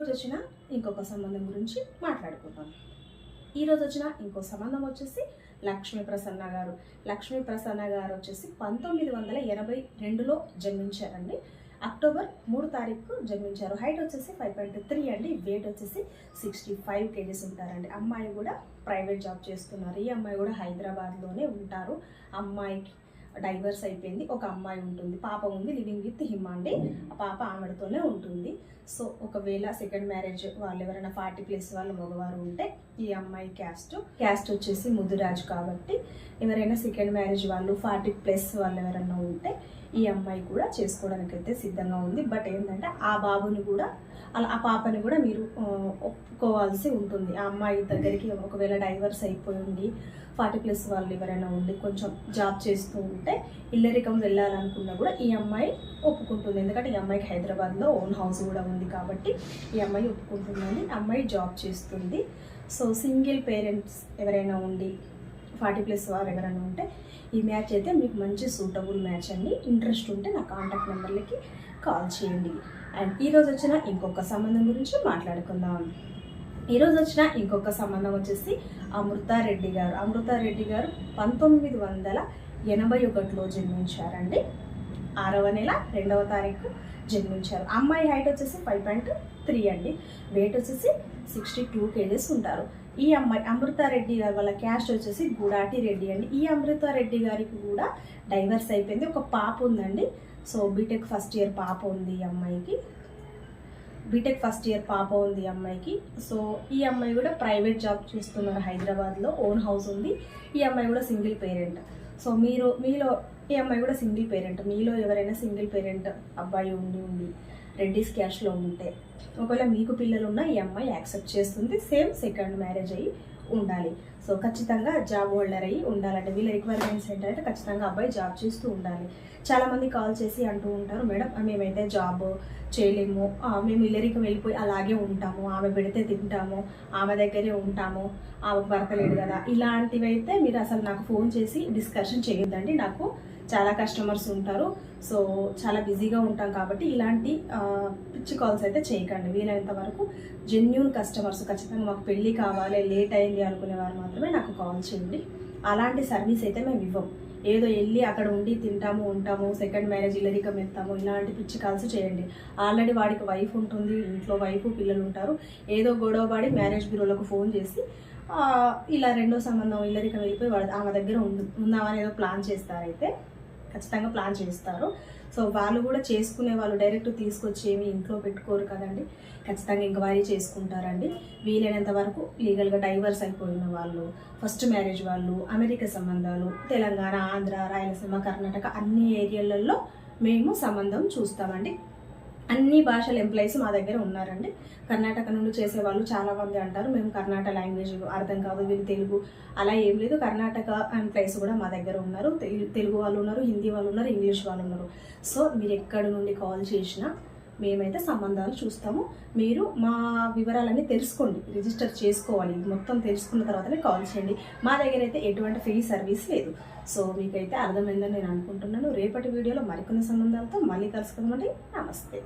ఈరోజు వచ్చిన ఇంకొక సంబంధం గురించి మాట్లాడుకుందాం. ఈరోజు వచ్చిన ఇంకో సంబంధం వచ్చేసి లక్ష్మీ ప్రసన్న గారు. లక్ష్మీ ప్రసన్న గారు వచ్చేసి పంతొమ్మిది వందల ఎనభై రెండులో జన్మించారండి. అక్టోబర్ మూడు తారీఖు జన్మించారు. హైట్ వచ్చేసి ఫైవ్ పాయింట్ త్రీ అండి. వెయిట్ వచ్చేసి సిక్స్టీ ఫైవ్ కేజీస్ ఉంటారండి. అమ్మాయి కూడా ప్రైవేట్ జాబ్ చేస్తున్నారు. ఈ అమ్మాయి కూడా హైదరాబాద్లోనే ఉంటారు. అమ్మాయికి డైవర్స్ అయిపోయింది. ఒక అమ్మాయి ఉంటుంది. పాప ఉంది. లివింగ్ విత్ హిమ్ అండి. ఆ పాప ఆమెడతోనే ఉంటుంది. సో ఒకవేళ సెకండ్ మ్యారేజ్ వాళ్ళు ఎవరైనా ఫార్టీ ప్లస్ వాళ్ళు మగవారు ఉంటే ఈ అమ్మాయి క్యాస్ట్. క్యాస్ట్ వచ్చేసి ముద్దురాజు కాబట్టి ఎవరైనా సెకండ్ మ్యారేజ్ వాళ్ళు ఫార్టీ ప్లస్ వాళ్ళు ఎవరైనా ఉంటే ఈ అమ్మాయి కూడా చేసుకోవడానికి అయితే సిద్ధంగా ఉంది. బట్ ఏంటంటే ఆ బాబుని కూడా అలా ఆ పాపని కూడా మీరు ఒప్పుకోవాల్సి ఉంటుంది. ఆ అమ్మాయి దగ్గరికి ఒకవేళ డైవర్స్ అయిపోయి ఉండి ఫార్టీ ప్లస్ వాళ్ళు ఎవరైనా ఉండి కొంచెం జాబ్ చేస్తూ ఉంటే ఇల్లరికం వెళ్ళాలనుకున్నా కూడా ఈ అమ్మాయి ఒప్పుకుంటుంది. ఎందుకంటే ఈ అమ్మాయికి హైదరాబాద్లో ఓన్ హౌస్ కూడా ఉంది కాబట్టి ఈ అమ్మాయి ఒప్పుకుంటుందని అమ్మాయి జాబ్ చేస్తుంది. సో సింగిల్ పేరెంట్స్ ఎవరైనా ఉండి ఫార్టీ ప్లస్ వారు ఎవరైనా ఉంటే ఈ మ్యాచ్ అయితే మీకు మంచి సూటబుల్ మ్యాచ్ అండి. ఇంట్రెస్ట్ ఉంటే నా కాంటాక్ట్ నెంబర్లకి కాల్ చేయండి. అండ్ ఈరోజు వచ్చిన ఇంకొక సంబంధం గురించి మాట్లాడుకుందాం. ఈరోజు వచ్చిన ఇంకొక సంబంధం వచ్చేసి అమృతారెడ్డి గారు. అమృతారెడ్డి గారు పంతొమ్మిది వందల ఎనభై ఒకటిలో జన్మించారండి. ఆరవ నెల రెండవ తారీఖు జన్మించారు. అమ్మాయి హైట్ వచ్చేసి ఫైవ్ పాయింట్ త్రీ అండి. వెయిట్ వచ్చేసి సిక్స్టీ టూ కేజెస్ ఉంటారు. ఈ అమ్మాయి అమృతారెడ్డి గారి వాళ్ళ క్యాస్ట్ వచ్చేసి గుడాటి రెడ్డి అండి. ఈ అమృతారెడ్డి గారికి కూడా డైవర్స్ అయిపోయింది. ఒక పాప ఉందండి. సో బీటెక్ ఫస్ట్ ఇయర్ పాప ఉంది ఈ అమ్మాయికి. బీటెక్ ఫస్ట్ ఇయర్ పాప ఉంది ఈ అమ్మాయికి. సో ఈ అమ్మాయి కూడా ప్రైవేట్ జాబ్ చూస్తున్నారు హైదరాబాద్లో. ఓన్ హౌస్ ఉంది. ఈ అమ్మాయి కూడా సింగిల్ పేరెంట్ సో మీరు మీలో ఈ అమ్మాయి కూడా సింగిల్ పేరెంట్. మీలో ఎవరైనా సింగిల్ పేరెంట్ అబ్బాయి ఉండి ఉండి రెడ్డీస్ క్యాష్లో ఉంటే ఒకవేళ మీకు పిల్లలు ఉన్నా ఈ అమ్మాయి యాక్సెప్ట్ చేస్తుంది. సేమ్ సెకండ్ మ్యారేజ్ అయ్యి ఉండాలి. సో ఖచ్చితంగా జాబ్ హోల్డర్ అయ్యి ఉండాలంటే వీళ్ళ రిక్వైర్మెంట్స్ ఏంటంటే ఖచ్చితంగా అబ్బాయి జాబ్ చేస్తూ ఉండాలి. చాలామంది కాల్ చేసి అంటూ ఉంటారు మేడం మేమైతే జాబ్ చేయలేము. మేము ఇల్లరికి వెళ్ళిపోయి అలాగే ఉంటాము. ఆమె పెడితే తింటాము. ఆమె దగ్గరే ఉంటాము. ఆమె భర్త లేడు కదా. ఇలాంటివి అయితే మీరు అసలు నాకు ఫోన్ చేసి డిస్కషన్ చేయొద్దండి. నాకు చాలా కస్టమర్స్ ఉంటారు. సో చాలా బిజీగా ఉంటాం కాబట్టి ఇలాంటి పిచ్చి కాల్స్ అయితే చేయకండి. వీలైనంత వరకు జెన్యున్ కస్టమర్స్ ఖచ్చితంగా మాకు పెళ్ళి కావాలి లేట్ అయింది అనుకునే వారు మాత్రమే నాకు కాల్ చేయండి. అలాంటి సర్వీస్ అయితే మేము ఇవ్వం. ఏదో వెళ్ళి అక్కడ ఉండి తింటాము ఉంటాము సెకండ్ మ్యారేజ్ ఇల్లరికం వెళ్తాము ఇలాంటి పిచ్చి కాల్స్ చేయండి. ఆల్రెడీ వాడికి వైఫ్ ఉంటుంది ఇంట్లో వైఫ్ పిల్లలు ఉంటారు. ఏదో గొడవ పడి మ్యారేజ్ బ్యూరోలకు ఫోన్ చేసి ఇలా రెండో సంబంధం ఇల్లరికం వెళ్ళిపోయి వాడు ఆమె దగ్గర ఉండు ఉందామని ఏదో ప్లాన్ చేస్తారైతే ఖచ్చితంగా ప్లాన్ చేస్తారు. సో వాళ్ళు కూడా చేసుకునే వాళ్ళు డైరెక్ట్ తీసుకొచ్చి ఏమి ఇంట్లో పెట్టుకోరు కదండి. ఖచ్చితంగా ఎంక్వైరీ చేసుకుంటారండి. వీలైనంత వరకు లీగల్గా డైవర్స్ అయిపోయిన వాళ్ళు ఫస్ట్ మ్యారేజ్ వాళ్ళు అమెరికా సంబంధాలు తెలంగాణ ఆంధ్ర రాయలసీమ కర్ణాటక అన్ని ఏరియాలలో మేము సంబంధం చూస్తామండి. అన్ని భాషల ఎంప్లాయీస్ మా దగ్గర ఉన్నారండి. కర్ణాటక నుండి చేసే వాళ్ళు చాలామంది అంటారు. మేము కర్ణాటక లాంగ్వేజ్ అర్థం కాదు వీళ్ళు తెలుగు అలా ఏం లేదు. కర్ణాటక ఎంప్లాయీస్ కూడా మా దగ్గర ఉన్నారు. తెలు- తెలుగు వాళ్ళు ఉన్నారు హిందీ వాళ్ళు ఉన్నారు ఇంగ్లీష్ వాళ్ళు ఉన్నారు. సో మీరు ఎక్కడి నుండి కాల్ చేసినా మేమైతే సంబంధాలు చూస్తాము. మీరు మా వివరాలన్నీ తెలుసుకోండి. రిజిస్టర్ చేసుకోవాలి. ఇది మొత్తం తెలుసుకున్న తర్వాతనే కాల్ చేయండి. మా దగ్గర అయితే ఎటువంటి ఫ్రీ సర్వీస్ లేదు. సో మీకైతే అర్థమైందని నేను అనుకుంటున్నాను. రేపటి వీడియోలో మరికొన్ని సంబంధాలతో మళ్ళీ కలుసుకుందామండి. నమస్తే.